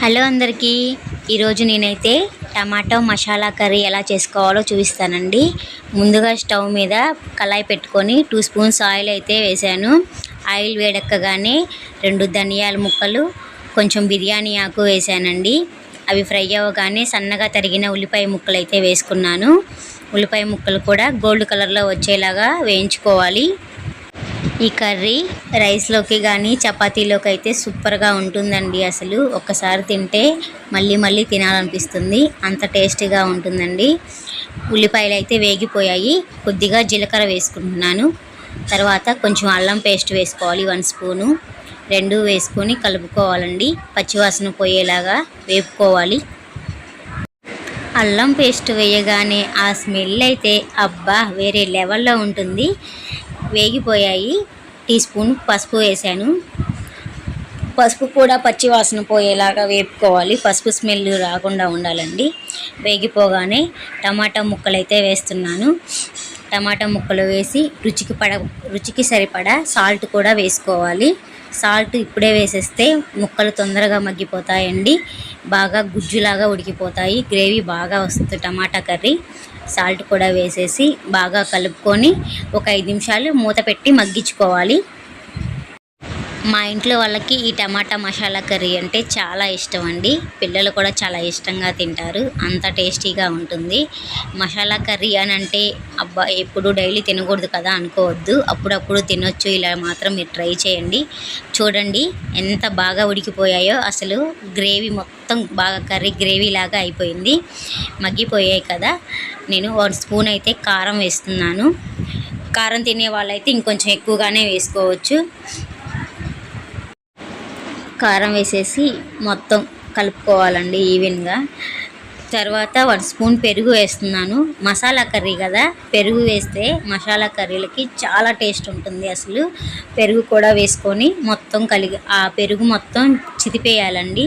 Hello అందరికీ. ఈరోజు నేనైతే టమాటో మసాలా కర్రీ ఎలా చేసుకోవాలో చూపిస్తానండి. ముందుగా స్టవ్ మీద కళాయి పెట్టుకొని టూ స్పూన్స్ ఆయిల్ అయితే వేసాను ఆయిల్ వేడెక్కగానే రెండు ధనియాల ముక్కలు కొంచెం బిర్యానీ ఆకు వేసానండి అవి ఫ్రై అవ్వగానే సన్నగా తరిగిన ఉల్లిపాయ ముక్కలు అయితే వేసుకున్నాను. ఉల్లిపాయ ముక్కలు కూడా గోల్డ్ కలర్లో వచ్చేలాగా వేయించుకోవాలి. ఈ కర్రీ రైస్లోకి కానీ చపాతీలోకి అయితే సూపర్గా ఉంటుందండి అసలు. ఒక్కసారి తింటే మళ్ళీ మళ్ళీ తినాలనిపిస్తుంది. అంత టేస్టీగా ఉంటుందండి. ఉల్లిపాయలు అయితే వేగిపోయాయి. కొద్దిగా జీలకర్ర వేసుకుంటున్నాను. తర్వాత కొంచెం అల్లం పేస్ట్ వేసుకోవాలి వన్ స్పూను. రెండు వేసుకొని కలుపుకోవాలండి. పచ్చివాసన పోయేలాగా వేపుకోవాలి. అల్లం పేస్ట్ వేయగానే ఆ స్మెల్ అయితే అబ్బా వేరే లెవెల్లో ఉంటుంది. వేగిపోయాయి. టీ స్పూన్ పసుపు వేసాను. పసుపు కూడా పచ్చి వాసన పోయేలాగా వేపుకోవాలి. పసుపు స్మెల్ రాకుండా ఉండాలండి. వేగిపోగానే టమాటా ముక్కలు అయితే వేస్తున్నాను. టమాటా ముక్కలు వేసి రుచికి పడ రుచికి సరిపడా సాల్ట్ కూడా వేసుకోవాలి. సాల్ట్ ఇప్పుడే వేసేస్తే ముక్కలు తొందరగా మగ్గిపోతాయండి. బాగా గుజ్జులాగా ఉడికిపోతాయి. గ్రేవీ బాగా వస్తుంది టమాటా కర్రీ. సాల్ట్ కూడా వేసేసి బాగా కలుపుకొని ఒక ఐదు నిమిషాలు మూత పెట్టి మగ్గించుకోవాలి. మా ఇంట్లో వాళ్ళకి ఈ టమాటా మసాలా కర్రీ అంటే చాలా ఇష్టం అండి. పిల్లలు కూడా చాలా ఇష్టంగా తింటారు. అంత టేస్టీగా ఉంటుంది. మసాలా కర్రీ అని అంటే అబ్బా ఎప్పుడు డైలీ తినకూడదు కదా అనుకోవద్దు. అప్పుడప్పుడు తినొచ్చు. ఇలా మాత్రం మీరు ట్రై చేయండి. చూడండి ఎంత బాగా ఉడికిపోయాయో. అసలు గ్రేవీ మొత్తం మొత్తం బాగా కర్రీ గ్రేవీ లాగా అయిపోయింది. మగ్గిపోయాయి కదా. నేను వన్ స్పూన్ అయితే కారం వేస్తున్నాను. కారం తినే వాళ్ళైతే ఇంకొంచెం ఎక్కువగానే వేసుకోవచ్చు. కారం వేసేసి మొత్తం కలుపుకోవాలండి ఈవెన్గా. తర్వాత వన్ స్పూన్ పెరుగు వేస్తున్నాను. మసాలా కర్రీ కదా. పెరుగు వేస్తే మసాలా కర్రీలకి చాలా టేస్ట్ ఉంటుంది అసలు. పెరుగు కూడా వేసుకొని మొత్తం కలిగి ఆ పెరుగు మొత్తం చితిపేయాలండి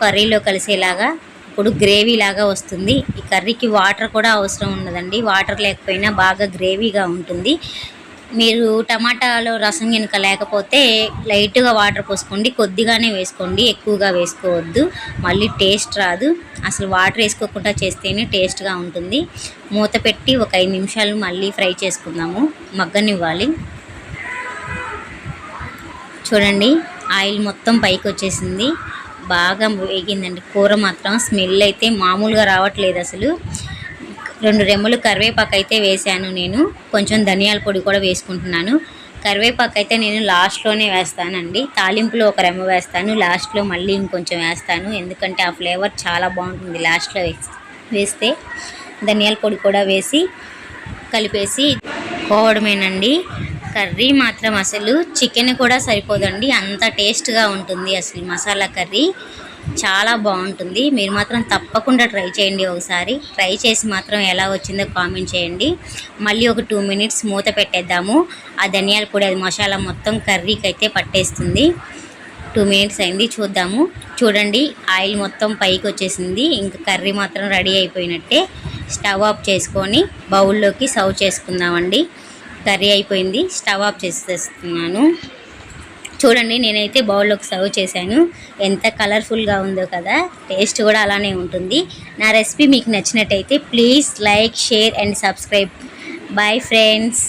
కర్రీలో కలిసేలాగా ఇప్పుడు గ్రేవీ లాగా వస్తుంది. ఈ కర్రీకి వాటర్ కూడా అవసరం ఉండదండి. వాటర్ లేకపోయినా బాగా గ్రేవీగా ఉంటుంది. మీరు టమాటాలో రసం కనుక లేకపోతే లైట్గా వాటర్ పోసుకోండి. కొద్దిగానే వేసుకోండి. ఎక్కువగా వేసుకోవద్దు. మళ్ళీ టేస్ట్ రాదు. అసలు వాటర్ వేసుకోకుండా చేస్తేనే టేస్ట్గా ఉంటుంది. మూత పెట్టి ఒక ఐదు నిమిషాలు మళ్ళీ ఫ్రై చేసుకుందాము. మగ్గనివ్వాలి. చూడండి ఆయిల్ మొత్తం పైకి వచ్చేసింది. బాగా వేగిందండి. కూర మాత్రం స్మెల్ అయితే మామూలుగా రావట్లేదు అసలు. రెండు రెమ్మలు కరివేపాకు అయితే వేసాను నేను. కొంచెం ధనియాల పొడి కూడా వేసుకుంటున్నాను. కరివేపాకు అయితే నేను లాస్ట్లోనే వేస్తానండి. తాలింపులో ఒక రెమ్మ వేస్తాను. లాస్ట్లో మళ్ళీ ఇంకొంచెం వేస్తాను. ఎందుకంటే ఆ ఫ్లేవర్ చాలా బాగుంటుంది లాస్ట్లో వేస్తే. ధనియాల పొడి కూడా వేసి కలిపేసి పోవడమేనండి కర్రీ మాత్రం అసలు చికెన్ కూడా సరిపోదండి. అంత టేస్ట్గా ఉంటుంది అసలు మసాలా కర్రీ. చాలా బాగుంటుంది. మీరు మాత్రం తప్పకుండా ట్రై చేయండి ఒకసారి. ట్రై చేసి మాత్రం ఎలా వచ్చిందో కామెంట్ చేయండి. మళ్ళీ ఒక టూ మినిట్స్ మూత పెట్టేద్దాము. ఆ ధనియాల పొడి అది మసాలా మొత్తం కర్రీకి అయితే పట్టేస్తుంది. టూ మినిట్స్ అయింది చూద్దాము. చూడండి ఆయిల్ మొత్తం పైకి వచ్చేసింది. ఇంకా కర్రీ మాత్రం రెడీ అయిపోయినట్టే. స్టవ్ ఆఫ్ చేసుకొని బౌల్లోకి సర్వ్ చేసుకుందామండి. కర్రీ అయిపోయింది. స్టవ్ ఆఫ్ చేసేస్తున్నాను. చూడండి నేనైతే బౌల్లోకి సర్వ్ చేశాను. ఎంత కలర్ఫుల్గా ఉందో కదా టేస్ట్ కూడా అలానే ఉంటుంది. నా రెసిపీ మీకు నచ్చినట్టయితే please like share and subscribe. Bye friends.